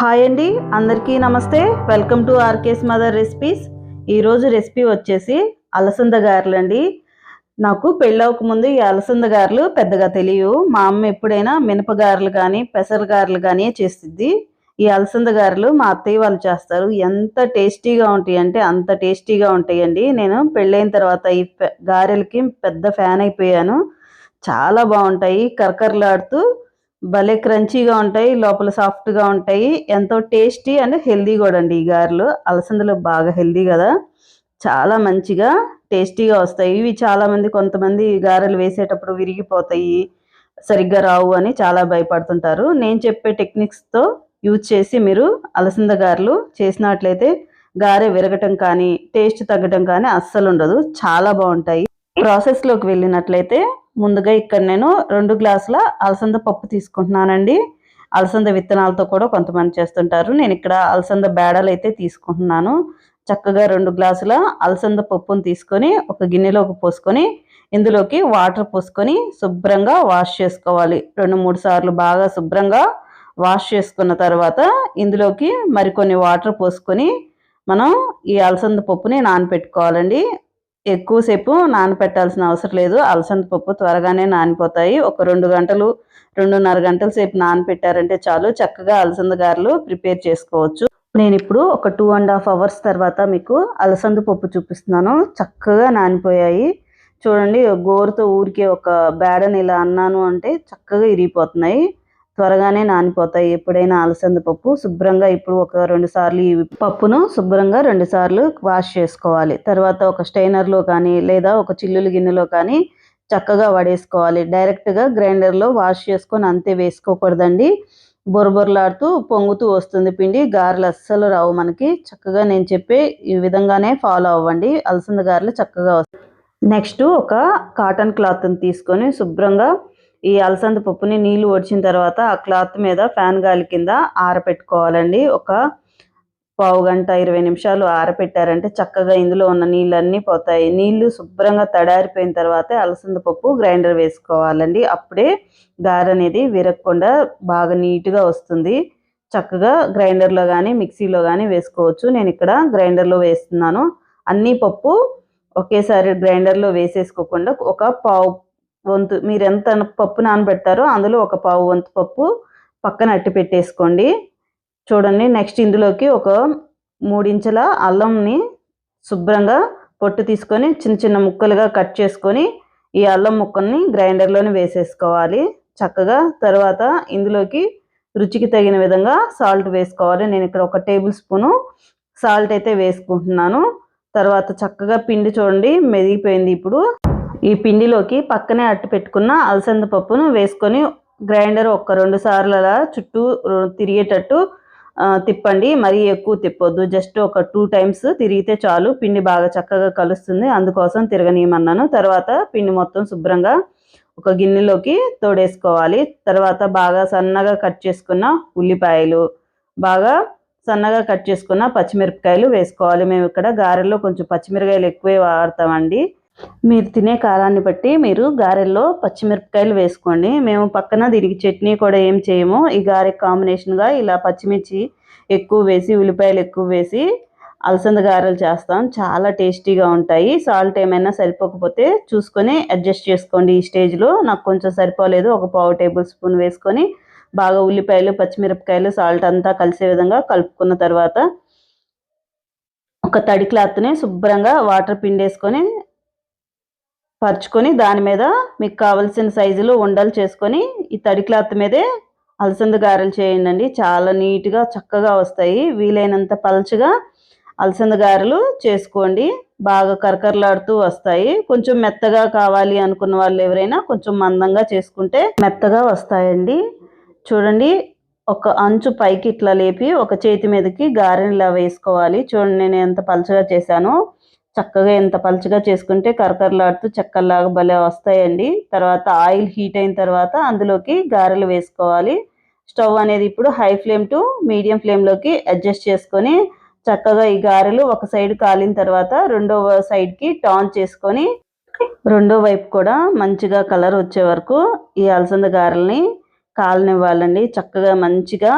Hi అండి అందరికీ నమస్తే. Welcome to RK's mother recipes. ఈరోజు రెసిపీ వచ్చేసి అలసంద గారెలు అండి నాకు పెళ్ళవక ముందు ఈ అలసంద గారెలు పెద్దగా తెలియవు. మా అమ్మ ఎప్పుడైనా మినపగారెలు కానీ పెసర గారెలు కానీ చేస్తుంది ఈ అలసంద గారెలు మా అత్తయ్య వాళ్ళు చేస్తారు. ఎంత టేస్టీగా ఉంటాయి అంటే అంత టేస్టీగా ఉంటాయండి. నేను పెళ్ళైన తర్వాత ఈ గారెలకి పెద్ద ఫ్యాన్ అయిపోయాను. చాలా బాగుంటాయి. కరకరలాడుతూ భలే క్రంచీగా ఉంటాయి లోపల సాఫ్ట్గా ఉంటాయి. ఎంతో టేస్టీ అండ్ హెల్దీ కూడా అండి ఈ గారెలు. అలసందలు బాగా హెల్దీ కదా. చాలా మంచిగా టేస్టీగా వస్తాయి. ఇవి చాలా మంది కొంతమంది గారెలు వేసేటప్పుడు విరిగిపోతాయి సరిగ్గా రావు అని చాలా భయపడుతుంటారు. నేను చెప్పే టెక్నిక్స్తో యూజ్ చేసి మీరు అలసంద గారెలు చేసినట్లయితే గారె విరగటం కానీ టేస్ట్ తగ్గటం కానీ అస్సలు ఉండదు. చాలా బాగుంటాయి. ప్రాసెస్లోకి వెళ్ళినట్లయితే ముందుగా ఇక్కడ నేను రెండు గ్లాసుల అలసంద పప్పు తీసుకుంటున్నానండి. అలసంద విత్తనాలతో కూడా కొంతమంది చేస్తుంటారు. నేను ఇక్కడ అలసంద బేడలు అయితే తీసుకుంటున్నాను. చక్కగా రెండు గ్లాసుల అలసంద పప్పును తీసుకొని ఒక గిన్నెలోకి పోసుకొని ఇందులోకి వాటర్ పోసుకొని శుభ్రంగా వాష్ చేసుకోవాలి. రెండు మూడు సార్లు బాగా శుభ్రంగా వాష్ చేసుకున్న తర్వాత ఇందులోకి మరికొన్ని వాటర్ పోసుకొని మనం ఈ అలసంద పప్పుని నానపెట్టుకోవాలండి. ఎక్కువసేపు నానపెట్టాల్సిన అవసరం లేదు. అలసంద పప్పు త్వరగానే నానిపోతాయి. ఒక రెండు గంటలు రెండున్నర గంటల సేపు నానపెట్టారంటే చాలు. చక్కగా అలసంద గారెలు ప్రిపేర్ చేసుకోవచ్చు. నేను ఇప్పుడు ఒక టూ అండ్ హాఫ్ అవర్స్ తర్వాత మీకు అలసంద పప్పు చూపిస్తున్నాను. చక్కగా నానిపోయాయి. చూడండి గోరుతో ఊరికే ఒక బేడని ఇలా అన్నాను అంటే చక్కగా ఇరిగిపోతున్నాయి. త్వరగానే నానిపోతాయి. ఎప్పుడైనా అలసంద పప్పు శుభ్రంగా ఇప్పుడు ఒక రెండు సార్లు ఈ పప్పును శుభ్రంగా రెండు సార్లు వాష్ చేసుకోవాలి. తర్వాత ఒక స్టైనర్లో కానీ లేదా ఒక చిల్లులు గిన్నెలో కానీ చక్కగా వడేసుకోవాలి. డైరెక్ట్గా గ్రైండర్లో వాష్ చేసుకొని అంతే వేసుకోకూడదండి. బొరబొరలాడుతూ పొంగుతూ వస్తుంది పిండి. గారెలు అస్సలు రావు మనకి. చక్కగా నేను చెప్పే ఈ విధంగానే ఫాలో అవ్వండి. అలసంద గారెలు చక్కగా వస్తాయి. నెక్స్ట్ ఒక కాటన్ క్లాత్ని తీసుకొని శుభ్రంగా ఈ అలసంద పప్పుని నీళ్ళు ఒడిచిన తర్వాత ఆ క్లాత్ మీద ఫ్యాన్ గాలి కింద ఆరపెట్టుకోవాలండి. ఒక పావు గంట ఇరవై నిమిషాలు ఆరపెట్టారంటే చక్కగా ఇందులో ఉన్న నీళ్ళన్నీ పోతాయి. నీళ్ళు శుభ్రంగా తడారిపోయిన తర్వాత అలసంద పప్పు గ్రైండర్ వేసుకోవాలండి. అప్పుడే గారె అనేది విరగకుండా బాగా నీట్గా వస్తుంది. చక్కగా గ్రైండర్లో కానీ మిక్సీలో కానీ వేసుకోవచ్చు. నేను ఇక్కడ గ్రైండర్లో వేస్తున్నాను. అన్ని పప్పు ఒకేసారి గ్రైండర్లో వేసేసుకోకుండా ఒక పావు వంతు మీరు ఎంత పప్పు నానబెడతారో అందులో ఒక పావు వంతు పప్పు పక్కన అట్టి పెట్టేసుకోండి. చూడండి నెక్స్ట్ ఇందులోకి ఒక మూడించెల అల్లంని శుభ్రంగా పొట్టు తీసుకొని చిన్న చిన్న ముక్కలుగా కట్ చేసుకొని ఈ అల్లం ముక్కల్ని గ్రైండర్లోనే వేసేసుకోవాలి. చక్కగా తర్వాత ఇందులోకి రుచికి తగిన విధంగా సాల్ట్ వేసుకోవాలి. నేను ఇక్కడ ఒక టేబుల్ స్పూను సాల్ట్ అయితే వేసుకుంటున్నాను. తర్వాత చక్కగా పిండి చూడండి మెదిగిపోయింది ఇప్పుడు. ఈ పిండిలోకి పక్కనే అట్టు పెట్టుకున్న అలసంద పప్పును వేసుకొని గ్రైండర్ ఒక రెండు సార్లు అలా చుట్టూ తిరిగేటట్టు తిప్పండి. మరీ ఎక్కువ తిప్పొద్దు. జస్ట్ ఒక టూ టైమ్స్ తిరిగితే చాలు. పిండి బాగా చక్కగా కలుస్తుంది. అందుకోసం తిరగనీయమన్నాను. తర్వాత పిండి మొత్తం శుభ్రంగా ఒక గిన్నెలోకి తోడేసుకోవాలి. తర్వాత బాగా సన్నగా కట్ చేసుకున్న ఉల్లిపాయలు బాగా సన్నగా కట్ చేసుకున్న పచ్చిమిరపకాయలు వేసుకోవాలి. మేము ఇక్కడ గారెల్లో కొంచెం పచ్చిమిరకాయలు ఎక్కువే వాడతామండి. మీరు తినే కారాన్ని బట్టి మీరు గారెల్లో పచ్చిమిరపకాయలు వేసుకోండి. మేము పక్కన దీనికి చట్నీ కూడా ఏం చేయము. ఈ గారె కాంబినేషన్గా ఇలా పచ్చిమిర్చి ఎక్కువ వేసి ఉల్లిపాయలు ఎక్కువ వేసి అలసంద గారెలు చేస్తాం. చాలా టేస్టీగా ఉంటాయి. సాల్ట్ ఏమైనా సరిపోకపోతే చూసుకొని అడ్జస్ట్ చేసుకోండి ఈ స్టేజ్లో నాకు కొంచెం సరిపోలేదు. ఒక పావు టేబుల్ స్పూన్ వేసుకొని బాగా ఉల్లిపాయలు పచ్చిమిరపకాయలు సాల్ట్ అంతా కలిసే విధంగా కలుపుకున్న తర్వాత ఒక తడి క్లాత్ని శుభ్రంగా వాటర్ పిండేసుకొని పరుచుకొని దాని మీద మీకు కావలసిన సైజులో ఉండలు చేసుకొని ఈ తడి క్లాత్ మీదే అలసంద గారెలు చేయండి చాలా నీట్గా చక్కగా వస్తాయి. వీలైనంత పలచగా అలసంద గారెలు చేసుకోండి. బాగా కరకరలాడుతూ వస్తాయి. కొంచెం మెత్తగా కావాలి అనుకున్న వాళ్ళు ఎవరైనా కొంచెం మందంగా చేసుకుంటే మెత్తగా వస్తాయండి. చూడండి ఒక అంచు పైకి ఇట్లా లేపి ఒక చేతి మీదకి గారెని ఇలా వేసుకోవాలి. చూడండి నేను ఎంత పలచగా చేశాను. చక్కగా ఎంత పలుచగా చేసుకుంటే కరకరలాడుతూ చెక్కల్లాగా భలే వస్తాయండి. తర్వాత ఆయిల్ హీట్ అయిన తర్వాత అందులోకి గారెలు వేసుకోవాలి. స్టవ్ అనేది ఇప్పుడు హై ఫ్లేమ్ టు మీడియం ఫ్లేమ్లోకి అడ్జస్ట్ చేసుకొని చక్కగా ఈ గారెలు ఒక సైడ్ కాలిన తర్వాత రెండో సైడ్కి టర్న్ చేసుకొని రెండో వైపు కూడా మంచిగా కలర్ వచ్చే వరకు ఈ అలసంద గారెల్ని కాలనివ్వాలండి. చక్కగా మంచిగా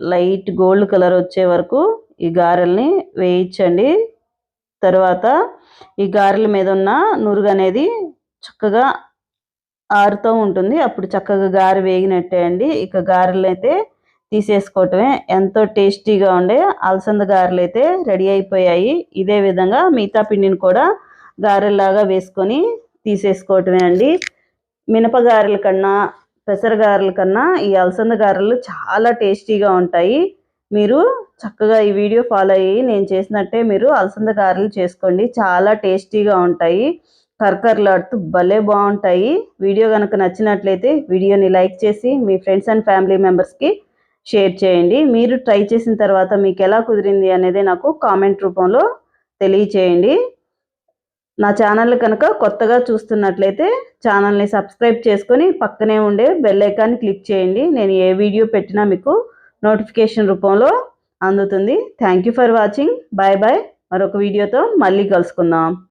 లైట్ గోల్డ్ కలర్ వచ్చే వరకు ఈ గారెల్ని వేయించండి. తర్వాత ఈ గారెల మీద ఉన్న నురుగు అనేది చక్కగా ఆరుతూ ఉంటుంది. అప్పుడు చక్కగా గారె వేగినట్టే అండి. ఇక గారెలు అయితే తీసేసుకోవటమే ఎంతో టేస్టీగా ఉండే అలసంద గారెలు అయితే రెడీ అయిపోయాయి. ఇదే విధంగా మిగతా పిండిని కూడా గారెల్లాగా వేసుకొని తీసేసుకోవటమే అండి. మినప గారెల కన్నా పెసర గారెల కన్నా ఈ అలసంద గారెలు చాలా టేస్టీగా ఉంటాయి. మీరు చక్కగా ఈ వీడియో ఫాలో అయ్యి నేను చేసినట్టే మీరు అలసంద గారెలు చేసుకోండి. చాలా టేస్టీగా ఉంటాయి. కర్కర్లాడుతూ భలే బాగుంటాయి. వీడియో కనుక నచ్చినట్లయితే వీడియోని లైక్ చేసి మీ ఫ్రెండ్స్ అండ్ ఫ్యామిలీ మెంబర్స్కి షేర్ చేయండి. మీరు ట్రై చేసిన తర్వాత మీకు ఎలా కుదిరింది అనేది నాకు కామెంట్ రూపంలో తెలియచేయండి. నా ఛానల్ కనుక కొత్తగా చూస్తున్నట్లయితే ఛానల్ని సబ్స్క్రైబ్ చేసుకొని పక్కనే ఉండే బెల్ ఐకాన్ని క్లిక్ చేయండి. నేను ఏ వీడియో పెట్టినా మీకు నోటిఫికేషన్ రూపంలో అందుతుంది. Thank you for watching bye bye మరొక వీడియోతో మళ్ళీ కలుసుకుందాం.